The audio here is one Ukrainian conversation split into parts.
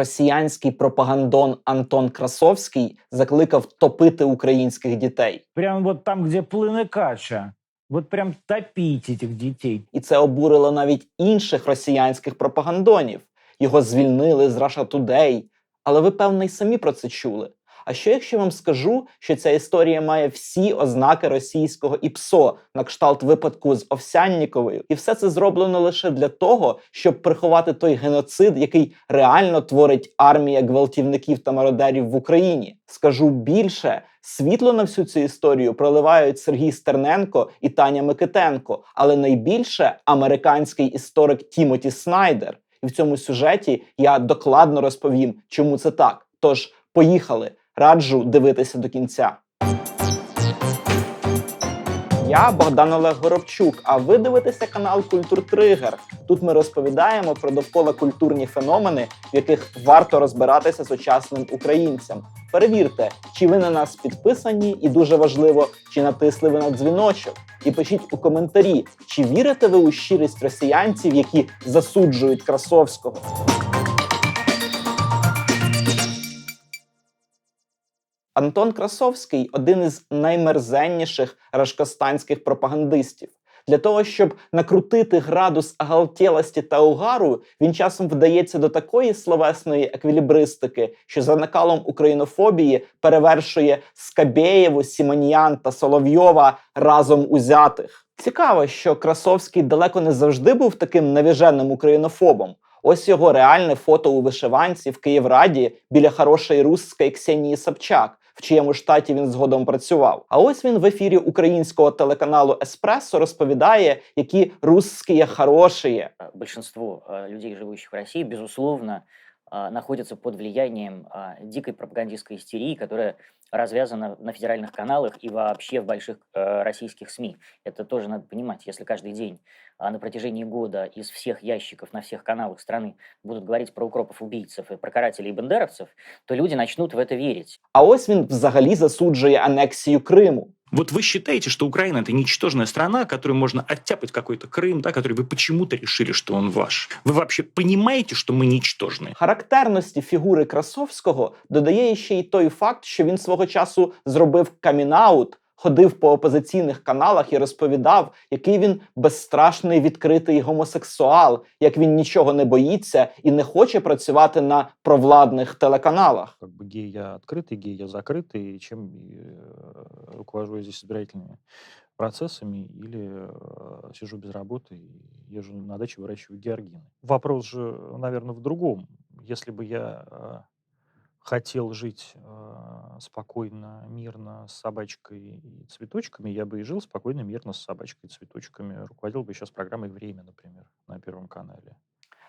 росіянський пропагандон Антон Красовський закликав топити українських дітей. Прям вот там, где плыны кача. Вот прям топить этих детей. І це обурило навіть інших росіянських пропагандонів. Його звільнили з Russia Today. Але ви, певно, й самі про це чули. А що якщо я вам скажу, що ця історія має всі ознаки російського ІПСО на кшталт випадку з Овсянніковою, і все це зроблено лише для того, щоб приховати той геноцид, який реально творить армія гвалтівників та мародерів в Україні? Скажу більше, світло на всю цю історію проливають Сергій Стерненко і Таня Микитенко, але найбільше американський історик Тімоті Снайдер. І в цьому сюжеті я докладно розповім, чому це так. Тож поїхали. Раджу дивитися до кінця. Я Богдан Олег Горобчук, а ви дивитеся канал Культур Тригер. Тут ми розповідаємо про довкола культурні феномени, в яких варто розбиратися сучасним українцям. Перевірте, чи ви на нас підписані, і дуже важливо, чи натисли ви на дзвіночок. І пишіть у коментарі, чи вірите ви у щирість росіянців, які засуджують Красовського. Антон Красовський один із наймерзенніших рашкостанських пропагандистів. Для того, щоб накрутити градус агалтєлості та угару, він часом вдається до такої словесної еквілібристики, що за накалом українофобії перевершує Скабєєву, Сімоніян та Соловйова разом узятих. Цікаво, що Красовський далеко не завжди був таким навіженим українофобом. Ось його реальне фото у вишиванці в Київраді біля хорошої русської Ксенії Собчак, в чиєму штаті він згодом працював. А ось він в ефірі українського телеканалу Еспресо розповідає, які русські хороші. большинство э, людей, живущих в Росії, безусловно, а, находятся под влиянием а, дикой пропагандистской истерии, которая развязана на федеральных каналах и вообще в больших э, российских СМИ. Это тоже надо понимать. Если каждый день а, на протяжении года из всех ящиков на всех каналах страны будут говорить про укропов-убийцев и про карателей и бандеровцев, то люди начнут в это верить. А ось він взагалі засуджує анексію Криму. Вот вы считаете, что Украина это ничтожная страна, которой можно оттяпать какой-то Крым, да, который вы почему-то решили, что он ваш. Вы вообще понимаете, что мы ничтожные? Характерності фігури Красовського додає ще й той факт, що він свого часу зробив камінаут, ходив по опозиційних каналах і розповідав, який він безстрашний відкритий гомосексуал, як він нічого не боїться і не хоче працювати на провладних телеканалах. как бы гей я открытый, гей я закрытый, и чем э, руковожу я здесь избирательными процессами или э, сижу без работы и езжу на даче выращиваю георгины. Вопрос же, наверное, в другом. Если бы я э, хотел жить э, спокойно, мирно с собачкой и цветочками, я бы и жил спокойно, мирно с собачкой и цветочками. Руководил бы сейчас программой «Время», например, на Первом канале.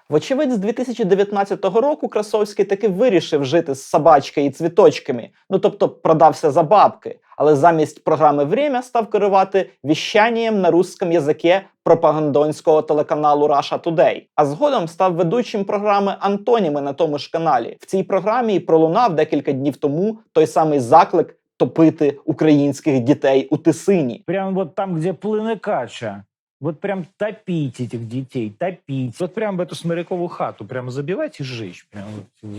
Вочевидь, з 2019 року Красовський таки вирішив жити з собачкою і цвіточками, ну тобто продався за бабки, але замість програми «Время» став керувати віщанням на русском язикі пропагандонського телеканалу Russia Today, а згодом став ведучим програми Антоніми на тому ж каналі. В цій програмі і пролунав декілька днів тому той самий заклик топити українських дітей у Тисині. Прям вот там, где плыны кача. Вот прям топить этих детей, топить. Вот прям в эту сморяковую хату прям забивать и сжечь. Прям вот.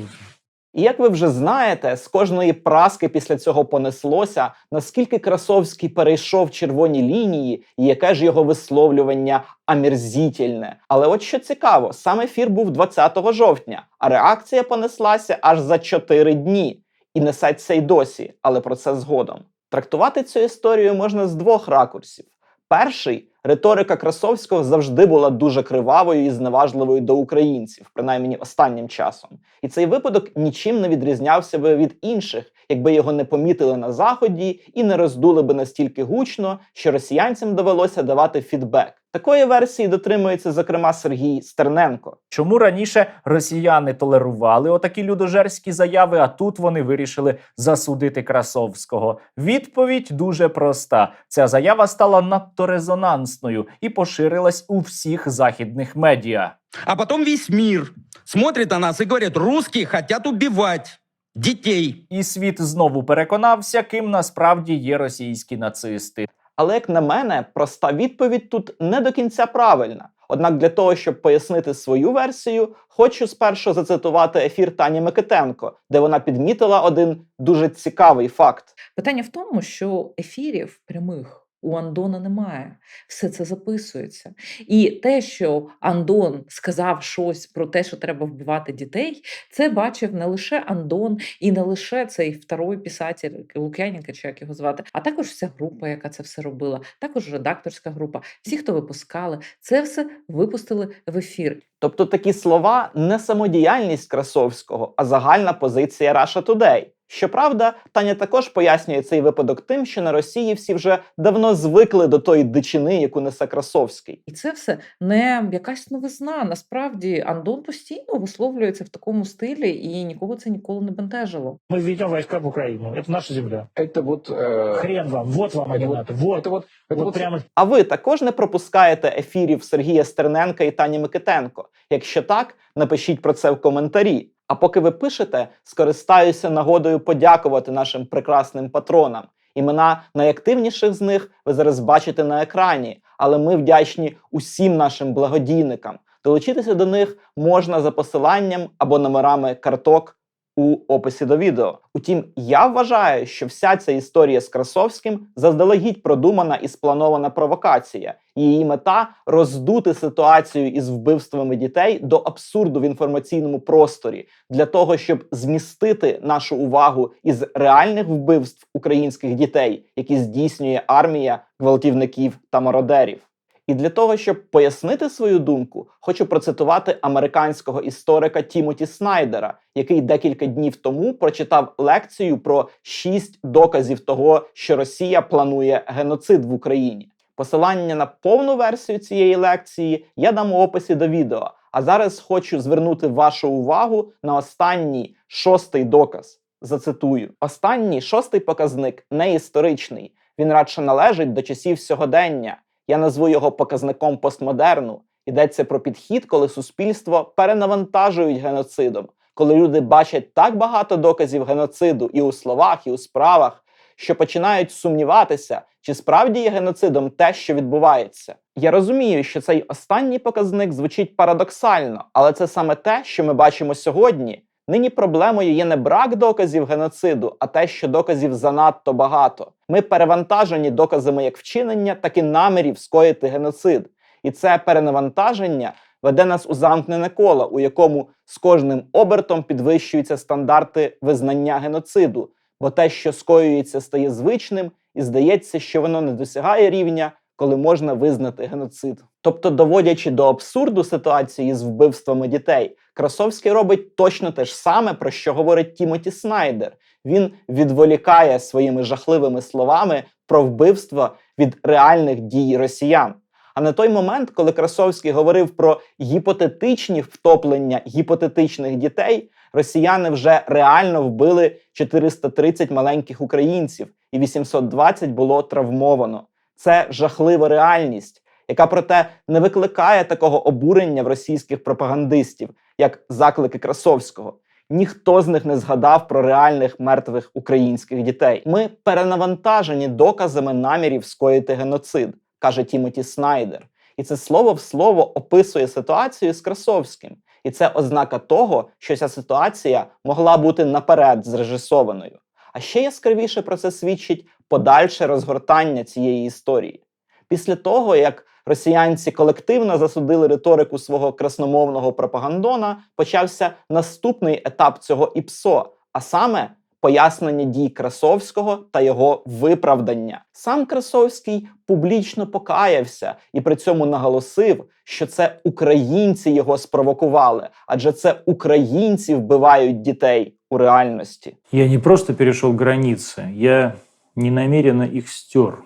І як ви вже знаєте, з кожної праски після цього понеслося, наскільки Красовський перейшов червоні лінії, і яке ж його висловлювання амерзітельне. Але от що цікаво, сам ефір був 20 жовтня, а реакція понеслася аж за 4 дні. І несеться й досі, але про це згодом. Трактувати цю історію можна з двох ракурсів. Перший риторика Красовського завжди була дуже кривавою і зневажливою до українців, принаймні останнім часом. І цей випадок нічим не відрізнявся би від інших, якби його не помітили на заході і не роздули би настільки гучно, що росіянцям довелося давати фідбек. Такої версії дотримується зокрема Сергій Стерненко. Чому раніше росіяни толерували отакі людожерські заяви, а тут вони вирішили засудити Красовського? Відповідь дуже проста: ця заява стала надто резонансною і поширилась у всіх західних медіа. А потом весь мир смотрит на нас и говорит, русские хотят убивать детей. І світ знову переконався, ким насправді є російські нацисти. Але як на мене, проста відповідь тут не до кінця правильна. Однак для того, щоб пояснити свою версію, хочу спершу зацитувати ефір Тані Микитенко, де вона підмітила один дуже цікавий факт. Питання в тому, що ефірів прямих у Андона немає. Все це записується. І те, що Андон сказав щось про те, що треба вбивати дітей, це бачив не лише Андон і не лише цей второй писатель Лук'яненка, чи як його звати, а також вся група, яка це все робила, також редакторська група, всі, хто випускали, це все випустили в ефір. Тобто такі слова не самодіяльність Красовського, а загальна позиція Russia Today. Щоправда, Таня також пояснює цей випадок тим, що на Росії всі вже давно звикли до тої дичини, яку несе Красовський. І це все не якась новизна. Насправді Андон постійно висловлюється в такому стилі, і нікого це ніколи не бентежило. Мы введем войска в Украину. Это наша земля. Это вот... э, Хрен вам. Вот вам, а не это вот- НАТО. Вот. Это вот, это вот вот прямо А ви також не пропускаєте ефірів Сергія Стерненка і Тані Микитенко? Якщо так, напишіть про це в коментарі. А поки ви пишете, скористаюся нагодою подякувати нашим прекрасним патронам. Імена найактивніших з них ви зараз бачите на екрані, але ми вдячні усім нашим благодійникам. Долучитися до них можна за посиланням або номерами карток у описі до відео. Утім, я вважаю, що вся ця історія з Красовським заздалегідь продумана і спланована провокація. Її мета роздути ситуацію із вбивствами дітей до абсурду в інформаційному просторі для того, щоб змістити нашу увагу із реальних вбивств українських дітей, які здійснює армія гвалтівників та мародерів. І для того, щоб пояснити свою думку, хочу процитувати американського історика Тімоті Снайдера, який декілька днів тому прочитав лекцію про шість доказів того, що Росія планує геноцид в Україні. Посилання на повну версію цієї лекції я дам у описі до відео. А зараз хочу звернути вашу увагу на останній шостий доказ. Зацитую: останній шостий показник не історичний. Він радше належить до часів сьогодення. Я назву його показником постмодерну. Йдеться про підхід, коли суспільство перенавантажують геноцидом, коли люди бачать так багато доказів геноциду і у словах, і у справах, що починають сумніватися, чи справді є геноцидом те, що відбувається. Я розумію, що цей останній показник звучить парадоксально, але це саме те, що ми бачимо сьогодні. Нині проблемою є не брак доказів геноциду, а те, що доказів занадто багато. Ми перевантажені доказами як вчинення, так і намірів скоїти геноцид. І це перенавантаження веде нас у замкнене коло, у якому з кожним обертом підвищуються стандарти визнання геноциду, бо те, що скоюється, стає звичним, і здається, що воно не досягає рівня, коли можна визнати геноцид. Тобто, доводячи до абсурду ситуації з вбивствами дітей, Красовський робить точно те ж саме, про що говорить Тімоті Снайдер. Він відволікає своїми жахливими словами про вбивство від реальних дій росіян. А на той момент, коли Красовський говорив про гіпотетичні втоплення гіпотетичних дітей, росіяни вже реально вбили 430 маленьких українців, і 820 було травмовано. Це жахлива реальність, яка проте не викликає такого обурення в російських пропагандистів, як заклики Красовського. Ніхто з них не згадав про реальних мертвих українських дітей. Ми перенавантажені доказами намірів скоїти геноцид, каже Тімоті Снайдер. І це слово в слово описує ситуацію з Красовським. І це ознака того, що ця ситуація могла бути наперед зрежисованою. А ще яскравіше про це свідчить подальше розгортання цієї історії. Після того, як росіянці колективно засудили риторику свого красномовного пропагандона, почався наступний етап цього ІПСО, а саме пояснення дій Красовського та його виправдання. Сам Красовський публічно покаявся і при цьому наголосив, що це українці його спровокували, адже це українці вбивають дітей у реальності. Я не просто перешел границы, я ненамеренно их стер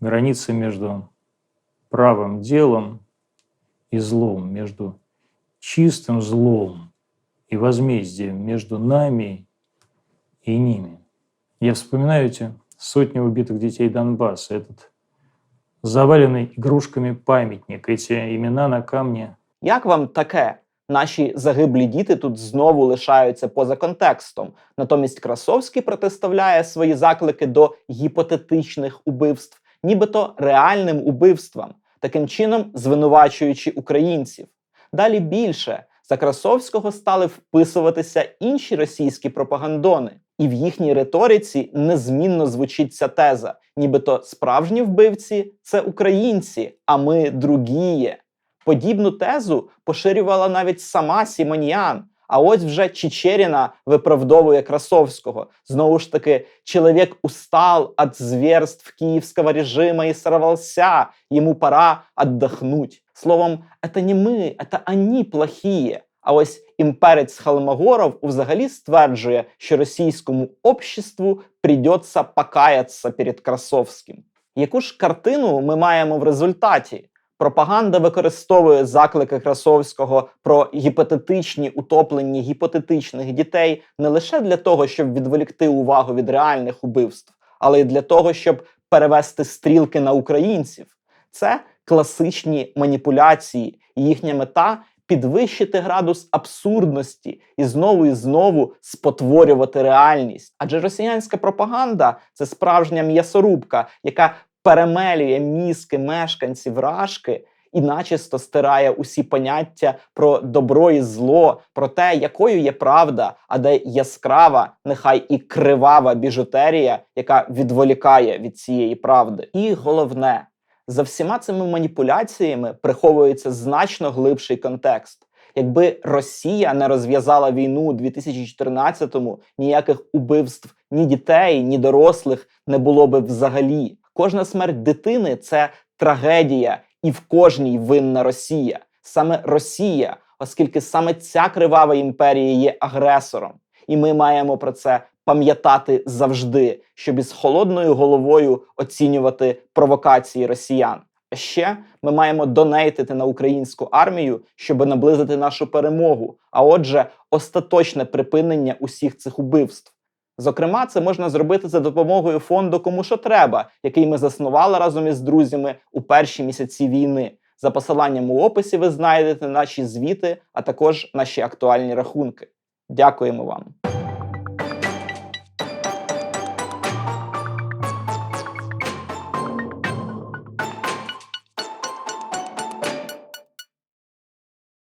Границы между правым делом и злом, между чистым злом и возмездием между нами и ними. Я вспоминаю эти сотни убитых детей Донбасса, этот заваленный игрушками памятник, эти имена на камне – Як вам таке? Наші загиблі діти тут знову лишаються поза контекстом. Натомість Красовський протиставляє свої заклики до гіпотетичних убивств, нібито реальним убивствам. таким чином звинувачуючи українців. Далі більше за Красовського стали вписуватися інші російські пропагандони, і в їхній риториці незмінно звучить ця теза: нібито справжні вбивці це українці, а ми другіє. Подібну тезу поширювала навіть сама Сімоньян. А ось вже Чечеріна виправдовує Красовського. Знову ж таки, чоловік устал від зверств київського режима і сорвался, йому пора отдохнуть. Словом, это не ми, это они плохие. А ось імперець Холмогоров взагалі стверджує, що російському обществу придеться покаятися перед Красовським. Яку ж картину ми маємо в результаті? Пропаганда використовує заклики Красовського про гіпотетичні утоплення гіпотетичних дітей не лише для того, щоб відволікти увагу від реальних убивств, але й для того, щоб перевести стрілки на українців. Це класичні маніпуляції, їхня мета підвищити градус абсурдності і знову і знову спотворювати реальність. Адже росіянська пропаганда це справжня м'ясорубка, яка перемелює мізки мешканців Рашки і начисто стирає усі поняття про добро і зло, про те, якою є правда, а де яскрава, нехай і кривава біжутерія, яка відволікає від цієї правди. І головне, за всіма цими маніпуляціями приховується значно глибший контекст. Якби Росія не розв'язала війну у 2014-му, ніяких убивств ні дітей, ні дорослих не було би взагалі. Кожна смерть дитини це трагедія, і в кожній винна Росія. Саме Росія, оскільки саме ця кривава імперія є агресором. І ми маємо про це пам'ятати завжди, щоб із холодною головою оцінювати провокації росіян. А ще ми маємо донейтити на українську армію, щоб наблизити нашу перемогу. А отже, остаточне припинення усіх цих убивств. Зокрема, це можна зробити за допомогою фонду Кому що треба, який ми заснували разом із друзями у перші місяці війни. За посиланням у описі ви знайдете наші звіти, а також наші актуальні рахунки. Дякуємо вам.